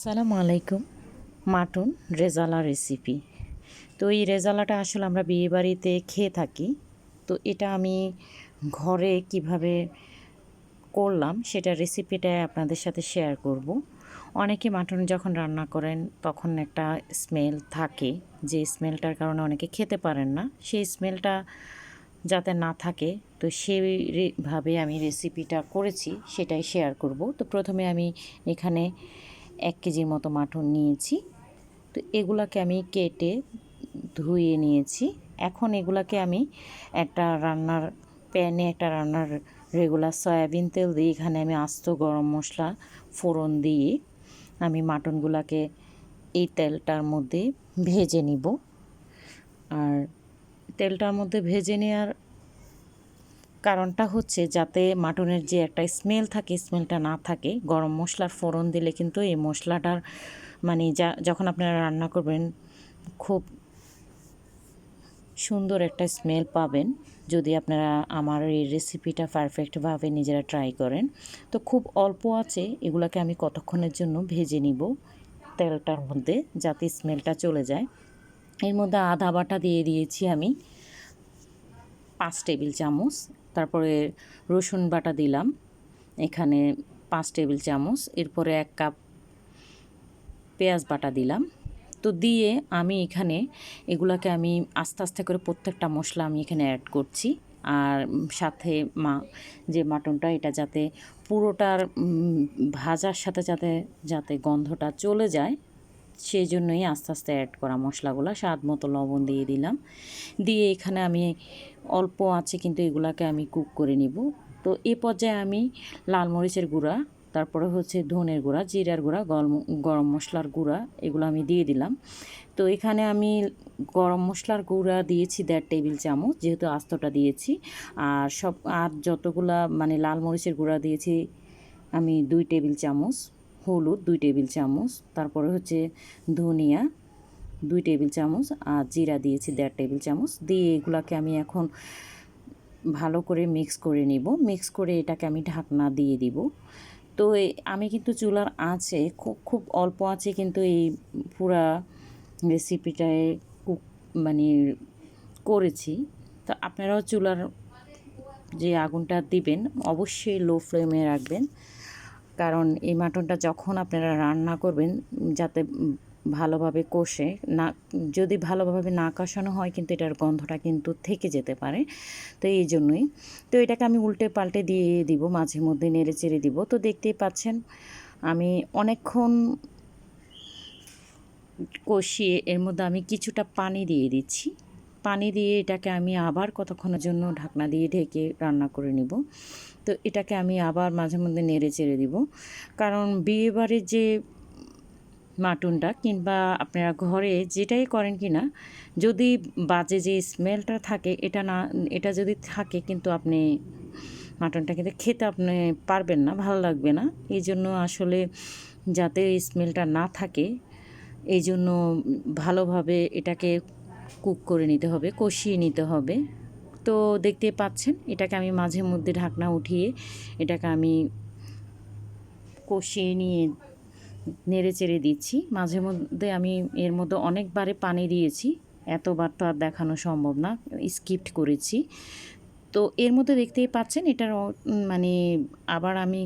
আসসালামু আলাইকুম। Mutton rezala recipe তো এই রেজালাটা আসলে আমরা বিয়েবাড়িতে খেয়ে থাকি। তো এটা আমি ঘরে কীভাবে করলাম সেটা রেসিপিটা আপনাদের সাথে শেয়ার করব। অনেকে মাটন যখন রান্না করেন, তখন একটা স্মেল থাকে। যে স্মেলটার কারণে অনেকে খেতে পারেন না। সেই স্মেলটা যাতে না থাকে, তো সেইভাবে আমি রেসিপিটা করেছি, সেটাই শেয়ার করব। তো প্রথমে আমি এখানে এক কেজির মতো মাটন নিয়েছি। তো এগুলাকে আমি কেটে ধুয়ে নিয়েছি। এখন এগুলাকে আমি একটা রান্নার প্যানে একটা রান্নার রেগুলার সয়াবিন তেল দিয়ে, এখানে আমি আস্ত গরম মশলা, ফোড়ন দিয়ে আমি মাটনগুলাকে এই তেলটার মধ্যে ভেজে নিব। আর তেলটার মধ্যে ভেজে নেওয়ার কারণটা হচ্ছে যাতে মাটনের যে একটা স্মেল থাকে স্মেলটা না থাকে, গরম মশলার ফোড়ন দিলে কিন্তু এই মশলাটার মানে যা, যখন আপনারা রান্না করবেন, খুব সুন্দর একটা স্মেল পাবেন। যদি আপনারা আমার এই রেসিপিটা পারফেক্টভাবে নিজেরা ট্রাই করেন, তো খুব অল্প আছে, এগুলাকে আমি কতক্ষণের জন্য ভেজে নিব তেলটার মধ্যে যাতে স্মেলটা চলে যায়। এর মধ্যে আদা বাটা দিয়ে দিয়েছি আমি পাঁচ টেবিল চামচ। তারপরে রসুন বাটা দিলাম, এখানে পাঁচ টেবিল চামচ, এরপরে এক কাপ পেঁয়াজ বাটা দিলাম। তো দিয়ে আমি এখানে এগুলাকে আমি আস্তে আস্তে করে প্রত্যেকটা মশলা আমি এখানে অ্যাড করছি। আর সাথে মা, যে মাটনটা, এটা যাতে পুরোটার ভাজার সাথে যাতে যাতে গন্ধটা চলে যায় সেই জন্যই আস্তে আস্তে অ্যাড করা মশলাগুলো। স্বাদ মতো লবণ দিয়ে দিলাম। দিয়ে এখানে আমি অল্প আছে কিন্তু এগুলাকে আমি কুক করে নিব। তো এ পর্যায়ে আমি লাল মরিচের গুঁড়া, তারপরে হচ্ছে ধনের গুঁড়া, জিরার গুঁড়া, গরম গরম মশলার গুঁড়া, এগুলো আমি দিয়ে দিলাম। তো এখানে আমি গরম মশলার গুঁড়া দিয়েছি দেড় টেবিল চামচ, যেহেতু আস্তটা দিয়েছি। আর সব, আর যতগুলা মানে লাল মরিচের গুঁড়া দিয়েছি আমি দুই টেবিল চামচ। হলুদ দুই টেবিল চামচ, তারপরে হচ্ছে ধনিয়া দুই টেবিল চামচ আর জিরা দিয়েছি দেড় টেবিল চামচ। দিয়ে এগুলাকে আমি এখন ভালো করে মিক্স করে নিব। মিক্স করে এটাকে আমি ঢাকনা দিয়ে দিব। তো আমি কিন্তু চুলার আছে খুব খুব অল্প আছে কিন্তু এই পুরা রেসিপিটায় কুক মানে করেছি। তো আপনারাও চুলার যে আগুনটা দিবেন, অবশ্যই লো ফ্লেমে রাখবেন। কারণ এই মাটনটা যখন আপনারা রান্না করবেন, যাতে ভালোভাবে কষে না, যদি ভালোভাবে না কষানো হয়, কিন্তু এটার গন্ধটা কিন্তু থেকে যেতে পারে। তো এই জন্যই। তো এটাকে আমি উল্টে পাল্টে দিয়ে দিব, মাঝে মধ্যে নেড়ে চেড়ে দিব। তো দেখতেই পাচ্ছেন, আমি অনেকক্ষণ কষিয়ে এর মধ্যে আমি কিছুটা পানি দিয়ে দিচ্ছি। পানি দিয়ে এটাকে আমি আবার কতক্ষণের জন্য ঢাকনা দিয়ে ঢেকে রান্না করে নিব। তো এটাকে আমি আবার মাঝে মধ্যে নেড়ে চেড়ে দিব। কারণ বিয়েবাড়ির যে মাটনটা কিংবা আপনারা ঘরে যেটাই করেন কি না যদি বাজে যে স্মেলটা থাকে, এটা না, এটা যদি থাকে কিন্তু আপনি মাটনটা কিন্তু খেতে আপনি পারবেন না, ভালো লাগবে না। এই জন্য আসলে যাতে স্মেলটা না থাকে, এই জন্য ভালোভাবে এটাকে কুক করে নিতে হবে, কষিয়ে নিতে হবে। তো দেখতে পাচ্ছেন, এটাকে আমি মাঝে মধ্যে ঢাকনা উঠিয়ে এটাকে আমি কষিয়ে নিয়ে নেড়ে চেড়ে দিচ্ছি। মাঝে মধ্যে আমি এর মধ্যে অনেকবারে পানি দিয়েছি, এতবার তো আর দেখানো সম্ভব না, স্কিপ্ট করেছি। তো এর মধ্যে দেখতেই পাচ্ছেন, এটার মানে আবার আমি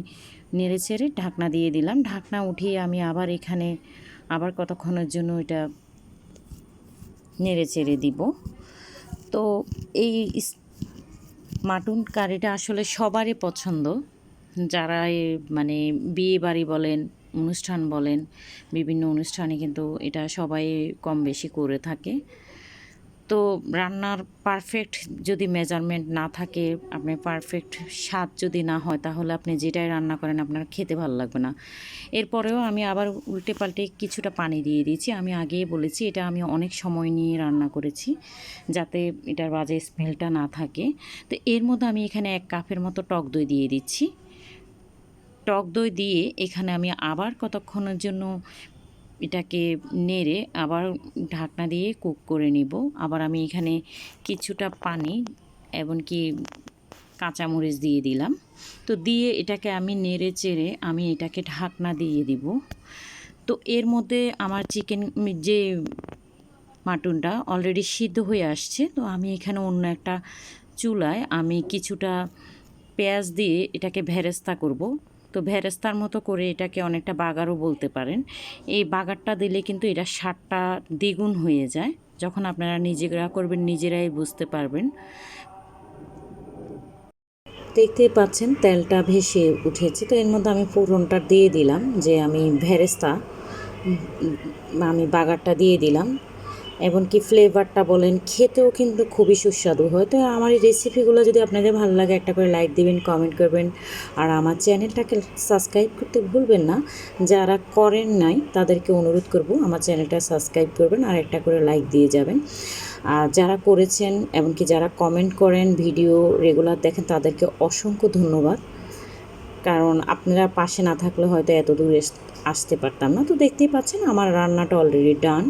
নেড়ে চেড়ে ঢাকনা দিয়ে দিলাম। ঢাকনা উঠিয়ে আমি আবার এখানে আবার কতক্ষণের জন্য এটা নেড়ে চেড়ে দিব। তো এই মাটন কারিটা আসলে সবারই পছন্দ। যারা মানে বিয়ে বাড়ি বলেন, অনুষ্ঠান বলেন, বিভিন্ন অনুষ্ঠানে কিন্তু এটা সবাই কম বেশি করে থাকে। তো রান্নার পারফেক্ট যদি মেজারমেন্ট না থাকে, আপনার পারফেক্ট স্বাদ যদি না হয়, তাহলে আপনি যেটাই রান্না করেন আপনার খেতে ভালো লাগবে না। এরপরেও আমি আবার উল্টে পাল্টে কিছুটা পানি দিয়ে দিয়েছি। আমি আগেই বলেছি, এটা আমি অনেক সময় নিয়ে রান্না করেছি, যাতে এটার বাজে স্মেলটা না থাকে। তো এর মধ্যে আমি এখানে এক কাপের মতো টক দই দিয়ে দিচ্ছি। টক দই দিয়ে এখানে আমি আবার কতক্ষণের জন্য এটাকে নেড়ে আবার ঢাকনা দিয়ে কুক করে নিব। আবার আমি এখানে কিছুটা পানি, এমনকি কাঁচামরিচ দিয়ে দিলাম। তো দিয়ে এটাকে আমি নেড়ে চেড়ে আমি এটাকে ঢাকনা দিয়ে দিব। তো এর মধ্যে আমার চিকেন, যে মাটনটা অলরেডি সিদ্ধ হয়ে আসছে, তো আমি এখানে অন্য একটা চুলায় আমি কিছুটা পেঁয়াজ দিয়ে এটাকে ভেরেস্তা করব। তো ভেরেস্তার মতো করে এটাকে অনেকটা বাগারও বলতে পারেন। এই বাগারটা দিলে কিন্তু এটা স্বাদটা দ্বিগুণ হয়ে যায়। যখন আপনারা নিজেরা করবেন, নিজেরাই বুঝতে পারবেন। দেখতেই পাচ্ছেন, তেলটা ভেসে উঠেছে। তো এর মধ্যে আমি ফোড়নটা দিয়ে দিলাম যে আমি ভেরেস্তা আমি বাগারটা দিয়ে দিলাম। এমনকি ফ্লেভারটা বলেন, খেতেও কিন্তু খুবই সুস্বাদু হয়। তো আমার এই রেসিপিগুলো যদি আপনাদের ভালো লাগে, একটা করে লাইক দিবেন কমেন্ট করবেন। আর আমার চ্যানেলটাকে সাবস্ক্রাইব করতে ভুলবেন না। যারা করেন নাই, তাদেরকে অনুরোধ করব, আমার চ্যানেলটা সাবস্ক্রাইব করবেন আর একটা করে লাইক দিয়ে যাবেন। আর যারা করেছেন, এমনকি যারা কমেন্ট করেন ভিডিও রেগুলার দেখেন, তাদেরকে অসংখ্য ধন্যবাদ। কারণ আপনারা পাশে না থাকলে হয়তো এত দূরে আসতে পারতাম না। তো দেখতেই পাচ্ছেন, আমার রান্নাটা অলরেডি ডান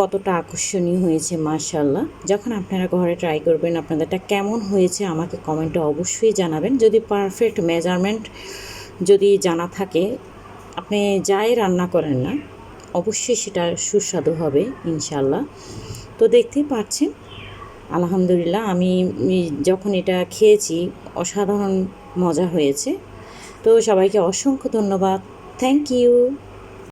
কতটা আকর্ষণীয় হয়েছে মার্শাল্লাহ যখন আপনারা ঘরে ট্রাই করবেন, আপনাদেরটা কেমন হয়েছে আমাকে কমেন্টে অবশ্যই জানাবেন। যদি পারফেক্ট মেজারমেন্ট যদি জানা থাকে, আপনি যাই রান্না করেন না, অবশ্যই সেটা সুস্বাদু হবে ইনশাল্লাহ তো দেখতেই পাচ্ছেন, আলহামদুলিল্লাহ, আমি যখন এটা খেয়েছি, অসাধারণ মজা হয়েছে। তো সবাইকে অসংখ্য ধন্যবাদ। Thank you